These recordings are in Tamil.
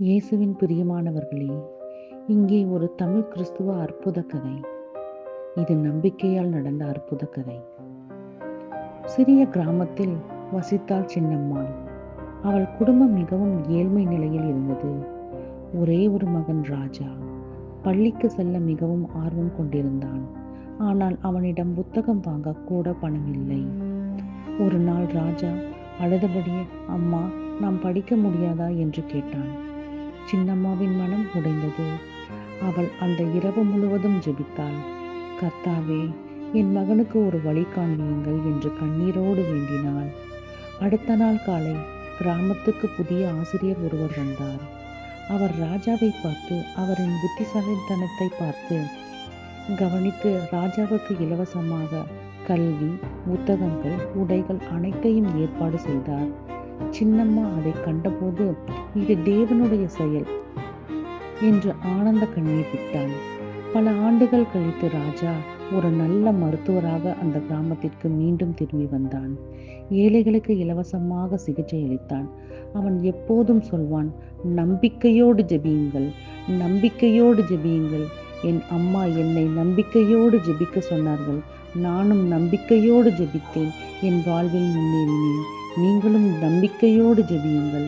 இயேசுவின் பிரியமானவர்களே இங்கே ஒரு தமிழ் கிறிஸ்துவ அற்புத கதை. இது நம்பிக்கையால் நடந்த அற்புத கதை. சிறிய கிராமத்தில் வசித்தாள் சின்னம்மாள் அவள் குடும்பம் மிகவும் ஏழ்மை நிலையில் இருந்தது. ஒரே ஒரு மகன் ராஜா. பள்ளிக்கு செல்ல மிகவும் ஆர்வம் கொண்டிருந்தான். ஆனால் அவனிடம் புத்தகம் வாங்க கூட பணம் இல்லை ஒரு நாள் ராஜா அழுதபடி அம்மா நாம் படிக்க முடியாதா? என்று கேட்டான். சின்னம்மாவின் மனம் உடைந்தது. அவள் அந்த இரவு முழுவதும் ஜெபித்தாள். கர்த்தாவே என் மகனுக்கு ஒரு வழி காண்பியுங்கள் என்று கண்ணீரோடு வேண்டினாள். அடுத்த நாள் காலை கிராமத்துக்கு புதிய ஆசிரியர் ஒருவர் வந்தார். அவர் ராஜாவை பார்த்து அவரின் புத்திசாலித்தனத்தை பார்த்து கவனித்து ராஜாவுக்கு இலவசமாக கல்வி புத்தகங்கள் உடைகள் அனைத்தையும் ஏற்பாடு செய்தார். சின்னம்மா அதை கண்டபோது இது தேவனுடைய செயல் என்று ஆனந்த கண்ணீர் விட்டான். பல ஆண்டுகள் கழித்து ராஜா ஒரு நல்ல மருத்துவராக அந்த கிராமத்திற்கு மீண்டும் திரும்பி வந்தான். ஏழைகளுக்கு இலவசமாக சிகிச்சை அளித்தான். அவன் எப்போதும் சொல்வான் நம்பிக்கையோடு ஜெபியுங்கள் நம்பிக்கையோடு ஜெபியுங்கள். என் அம்மா என்னை நம்பிக்கையோடு ஜெபிக்க சொன்னார்கள். நானும் நம்பிக்கையோடு ஜெபித்தேன். என் வாழ்வில் முன்னேறினேன். நீங்களும் நம்பிக்கையோடு ஜெபியுங்கள்.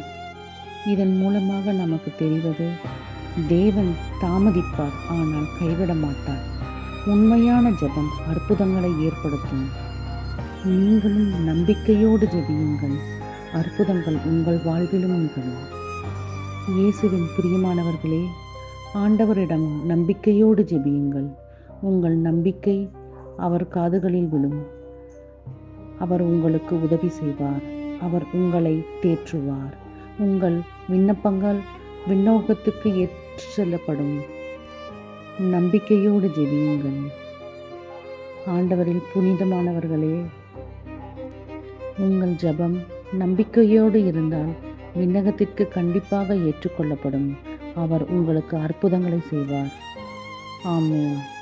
இதன் மூலமாக நமக்கு தெரிவது தேவன் தாமதிப்பார் ஆனால் கைவிட மாட்டார். உண்மையான ஜெபம் அற்புதங்களை ஏற்படுத்தும். நீங்களும் நம்பிக்கையோடு ஜெபியுங்கள். அற்புதங்கள் உங்கள் வாழ்விலும் நிகழும். இயேசுவின் பிரியமானவர்களே ஆண்டவரிடம் நம்பிக்கையோடு ஜெபியுங்கள். உங்கள் நம்பிக்கை அவர் காதுகளில் விழும். அவர் உங்களுக்கு உதவி செய்வார். அவர் உங்களை தேற்றுவார். உங்கள் விண்ணப்பங்கள் விண்ணோகத்துக்கு ஏற்று செல்லப்படும். நம்பிக்கையோடு ஜெபியுங்கள். ஆண்டவரில் புனிதமானவர்களே உங்கள் ஜெபம் நம்பிக்கையோடு இருந்தால் விண்ணகத்திற்கு கண்டிப்பாக ஏற்றுக்கொள்ளப்படும். அவர் உங்களுக்கு அற்புதங்களை செய்வார். ஆமென்.